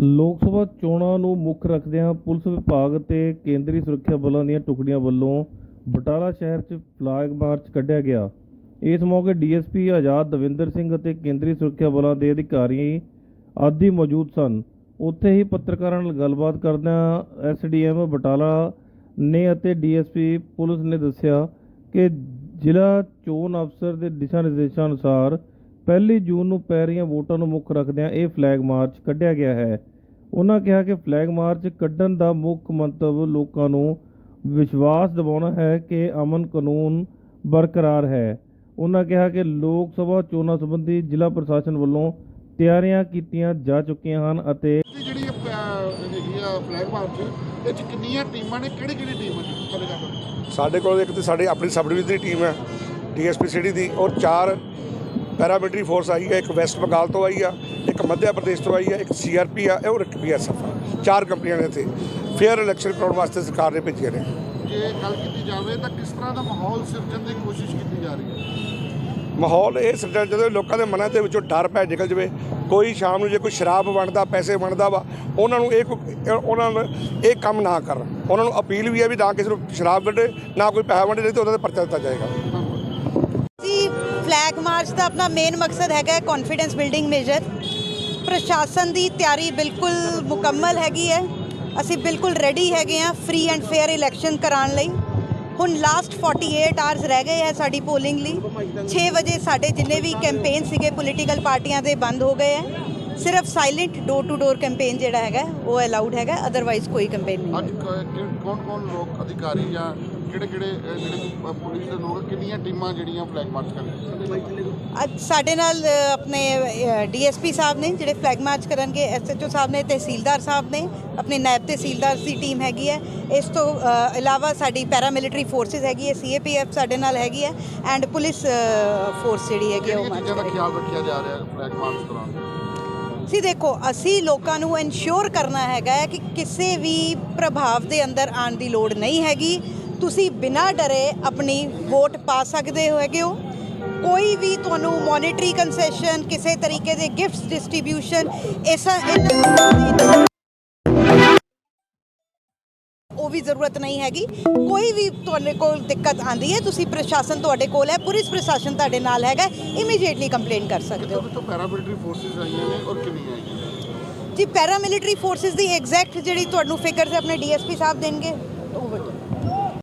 ਲੋਕ ਸਭਾ ਚੋਣਾਂ ਨੂੰ ਮੁੱਖ ਰੱਖਦਿਆਂ ਪੁਲਿਸ ਵਿਭਾਗ ਤੇ ਕੇਂਦਰੀ ਸੁਰੱਖਿਆ ਬਲਾਂ ਦੀਆਂ ਟੁਕੜੀਆਂ ਵੱਲੋਂ ਬਟਾਲਾ ਸ਼ਹਿਰ 'ਚ ਫਲੈਗ ਮਾਰਚ ਕੱਢਿਆ ਗਿਆ। ਇਸ ਮੌਕੇ ਡੀਐਸਪੀ ਆਜ਼ਾਦ ਦਵਿੰਦਰ ਸਿੰਘ ਅਤੇ ਕੇਂਦਰੀ ਸੁਰੱਖਿਆ ਬਲਾਂ ਦੇ ਅਧਿਕਾਰੀ ਆਦਿ ਮੌਜੂਦ ਸਨ। ਉੱਥੇ ਹੀ ਪੱਤਰਕਾਰਾਂ ਨਾਲ ਗੱਲਬਾਤ ਕਰਦਿਆਂ ਐਸਡੀਐਮ ਬਟਾਲਾ ਨੇ ਅਤੇ ਡੀਐਸਪੀ ਪੁਲਿਸ ਨੇ ਦੱਸਿਆ ਕਿ ਜ਼ਿਲ੍ਹਾ ਚੋਣ ਅਫਸਰ ਦੇ ਦਿਸ਼ਾ ਨਿਰਦੇਸ਼ਾਂ ਅਨੁਸਾਰ ਪਹਿਲੀ ਜੂਨ ਨੂੰ ਪੈ ਰਹੀਆਂ ਵੋਟਾਂ ਨੂੰ ਮੁੱਖ ਰੱਖਦਿਆਂ ਇਹ ਫਲੈਗ ਮਾਰਚ ਕੱਢਿਆ ਗਿਆ ਹੈ। ਉਹਨਾਂ ਕਿਹਾ ਕਿ ਫਲੈਗ ਮਾਰਚ ਕੱਢਣ ਦਾ ਮੁੱਖ ਮੰਤਵ ਲੋਕਾਂ ਨੂੰ ਵਿਸ਼ਵਾਸ ਦਿਵਾਉਣਾ ਹੈ ਕਿ ਅਮਨ ਕਾਨੂੰਨ ਬਰਕਰਾਰ ਹੈ। ਉਹਨਾਂ ਕਿਹਾ ਕਿ ਲੋਕ ਸਭਾ ਚੋਣਾਂ ਸੰਬੰਧੀ ਜ਼ਿਲ੍ਹਾ ਪ੍ਰਸ਼ਾਸਨ ਵੱਲੋਂ ਤਿਆਰੀਆਂ ਕੀਤੀਆਂ ਜਾ ਚੁੱਕੀਆਂ ਹਨ ਅਤੇ ਜਿਹੜੀ ਹੈਗੀ ਆ ਫਲੈਗ ਮਾਰਚ ਇਹ ਚ ਕਿੰਨੀਆਂ ਟੀਮਾਂ ਨੇ ਕਿਹੜੀ ਕਿਹੜੀ ਟੀਮ ਗੱਲ ਸਾਡੇ ਕੋਲ ਇੱਕ ਤੇ ਸਾਡੇ ਆਪਣੀ ਸਬ ਡਿਵੀਜ਼ਨ ਦੀ ਟੀਮ ਹੈ ਡੀਐਸਪੀ ਸਿਟੀ ਦੀ ਔਰ ਚਾਰ ਪੈਰਾਮਿਲਟਰੀ ਫੋਰਸ ਆਈ ਹੈ ਇੱਕ ਵੈਸਟ ਬੰਗਾਲ ਤੋਂ ਆਈ ਆ ਇੱਕ ਮੱਧ ਪ੍ਰਦੇਸ਼ ਤੋਂ ਆਈ ਹੈ ਇੱਕ ਸੀਆਰਪੀ ਆ ਔਰ ਇੱਕ ਬੀਐਸਐਫ ਆ। ਚਾਰ ਕੰਪਨੀਆਂ ਨੇ ਇੱਥੇ। ਫੇਅਰ ਇਲੈਕਸ਼ਨ ਕਰਾਉਣ ਵਾਸਤੇ ਸਰਕਾਰ ਨੇ ਭੇਜੀਆਂ ਨੇ। ਜੇ ਗੱਲ ਕੀਤੀ ਜਾਵੇ ਤਾਂ ਕਿਸ ਤਰ੍ਹਾਂ ਦਾ ਮਾਹੌਲ ਸਿਰਜਣ ਦੀ ਕੋਸ਼ਿਸ਼ ਕੀਤੀ ਜਾ ਰਹੀ ਹੈ? ਮਾਹੌਲ ਇਹ ਸੱਜਣ ਜਦੋਂ ਲੋਕਾਂ ਦੇ ਮਨਾਂ ਦੇ ਵਿੱਚੋਂ ਡਰ ਪੈ ਨਿਕਲ ਜਵੇ ਕੋਈ ਸ਼ਾਮ ਨੂੰ ਜੇ ਕੋਈ ਸ਼ਰਾਬ ਵੰਡਦਾ ਪੈਸੇ ਵੰਡਦਾ ਵਾ ਉਹਨਾਂ ਨੂੰ ਇਹ ਉਹਨਾਂ ਨੂੰ ਇਹ ਕੰਮ ਨਾ ਕਰਨ। ਉਹਨਾਂ ਨੂੰ ਅਪੀਲ ਵੀ ਹੈ ਵੀ ਨਾ ਕਿਸੇ ਨੂੰ ਸ਼ਰਾਬ ਵੰਡੇ ਨਾ ਕੋਈ ਪੈਸਾ ਵੰਡੇ ਨਹੀਂ ਤੇ ਉਹਨਾਂ ਤੇ ਪਰਚਾ ਦਿੱਤਾ ਜਾਏਗਾ। ਜੀ ਫਲੈਗ ਮਾਰਚ ਦਾ ਆਪਣਾ ਮੇਨ ਮਕਸਦ ਹੈਗਾ ਕੌਨਫੀਡੈਂਸ ਬਿਲਡਿੰਗ ਮੇਜਰ ਪ੍ਰਸ਼ਾਸਨ ਦੀ ਤਿਆਰੀ ਬਿਲਕੁਲ ਮੁਕੰਮਲ ਹੈਗੀ ਹੈ। ਅਸੀਂ ਬਿਲਕੁਲ ਰੈਡੀ ਹੈਗੇ ਆ ਫ੍ਰੀ ਐਂਡ ਫੇਅਰ ਇਲੈਕਸ਼ਨ ਕਰਾਉਣ ਲਈ। ਹੁਣ ਲਾਸਟ 48 ਆਵਰਸ ਰਹਿ ਗਏ ਹੈ ਸਾਡੀ ਪੋਲਿੰਗ ਲਈ। 6 ਵਜੇ ਸਾਡੇ ਜਿੰਨੇ ਵੀ ਕੈਂਪੇਨ ਸੀਗੇ ਪੋਲੀਟੀਕਲ ਪਾਰਟੀਆਂ ਦੇ ਬੰਦ ਹੋ ਗਏ ਹੈ। ਸਿਰਫ silent door to door campaign ਜਿਹੜਾ ਹੈਗਾ ਉਹ ਅਲਾਉਡ ਹੈਗਾ ਅਦਰਵਾਈਜ਼ ਕੋਈ ਕੈਂਪੇਨ ਨਹੀਂ ਅੱਜ ਕੌਣ ਕੌਣ ਲੋਕ ਅਧਿਕਾਰੀ ਜਾਂ ਕਿਹੜੇ ਕਿਹੜੇ ਜਿਹੜੇ ਪੁਲਿਸ ਦੇ ਲੋਕ ਕਿੰਨੀਆਂ ਟੀਮਾਂ ਜਿਹੜੀਆਂ ਫਲੈਗ ਮਾਰਚ ਕਰ ਰਹੀਆਂ ਅੱਜ ਸਾਡੇ ਨਾਲ ਆਪਣੇ ਡੀਐਸਪੀ ਸਾਹਿਬ ਨੇ ਜਿਹੜੇ ਫਲੈਗ ਮਾਰਚ ਕਰਨਗੇ ਐਸਐਚਓ ਸਾਹਿਬ ਨੇ ਤਹਿਸੀਲਦਾਰ ਸਾਹਿਬ ਨੇ ਆਪਣੇ ਨਾਇਬ ਤਹਿਸੀਲਦਾਰ ਦੀ ਟੀਮ ਹੈਗੀ ਹੈ। ਇਸ ਤੋਂ ਇਲਾਵਾ ਸਾਡੀ ਪੈਰਾਮਿਲਟਰੀ ਫੋਰਸਿਸ ਹੈਗੀ ਹੈ ਸੀਏਪੀਐਫ ਸਾਡੇ ਨਾਲ ਹੈਗੀ ਹੈ ਐਂਡ ਪੁਲਿਸ ਫੋਰਸ ਜਿਹੜੀ ਹੈਗੀ ਉਹ ਮਾਰਚ ਦਾ ਖਿਆਲ ਰੱਖਿਆ ਜਾ ਰਿਹਾ ਫਲੈਗ ਮਾਰਚ ਦੌਰਾਨ? ਸੀ ਦੇਖੋ ਅਸੀਂ ਲੋਕਾਂ ਨੂੰ ਇਨਸ਼ੋਰ ਕਰਨਾ ਹੈਗਾ ਕਿ ਕਿਸੇ ਵੀ ਪ੍ਰਭਾਵ ਦੇ ਅੰਦਰ ਆਉਣ ਦੀ ਲੋੜ ਨਹੀਂ ਹੈਗੀ। ਤੁਸੀਂ ਬਿਨਾਂ ਡਰੇ ਆਪਣੀ ਵੋਟ ਪਾ ਸਕਦੇ ਹੈਗੇ ਹੋ? ਕੋਈ ਵੀ ਤੁਹਾਨੂੰ ਮੋਨਿਟਰੀ ਕੰਸੈਸ਼ਨ ਕਿਸੇ ਤਰੀਕੇ ਦੇ ਗਿਫਟਸ ਡਿਸਟ੍ਰੀਬਿਊਸ਼ਨ ਐਸਾ ਇਹਨਾਂ ਉਹ ਵੀ ਜ਼ਰੂਰਤ ਨਹੀਂ ਹੈਗੀ। ਕੋਈ ਵੀ ਤੁਹਾਡੇ ਕੋਲ ਦਿੱਕਤ ਆਂਦੀ ਹੈ ਤੁਸੀਂ ਪ੍ਰਸ਼ਾਸਨ ਤੁਹਾਡੇ ਕੋਲ ਹੈ ਪੁਲਿਸ ਪ੍ਰਸ਼ਾਸਨ ਤੁਹਾਡੇ ਨਾਲ ਹੈਗਾ ਇਮੀਡੀਏਟਲੀ ਕੰਪਲੇਂਟ ਕਰ ਸਕਦੇ ਹੋ। ਕਿੱਥੋਂ ਪੈਰਾਮਿਲਟਰੀ ਫੋਰਸਿਸ ਆਈਆਂ ਨੇ ਔਰ ਕਿੰਨੀਆਂ ਆਈਆਂ ਜੀ ਪੈਰਾਮਿਲਟਰੀ ਫੋਰਸਿਸ ਦੀ ਐਗਜ਼ੈਕਟ ਜਿਹੜੀ ਤੁਹਾਨੂੰ ਫਿਗਰਸ ਆਪਣੇ ਡੀਐਸਪੀ ਸਾਹਿਬ ਦੇਣਗੇ। ਉਹ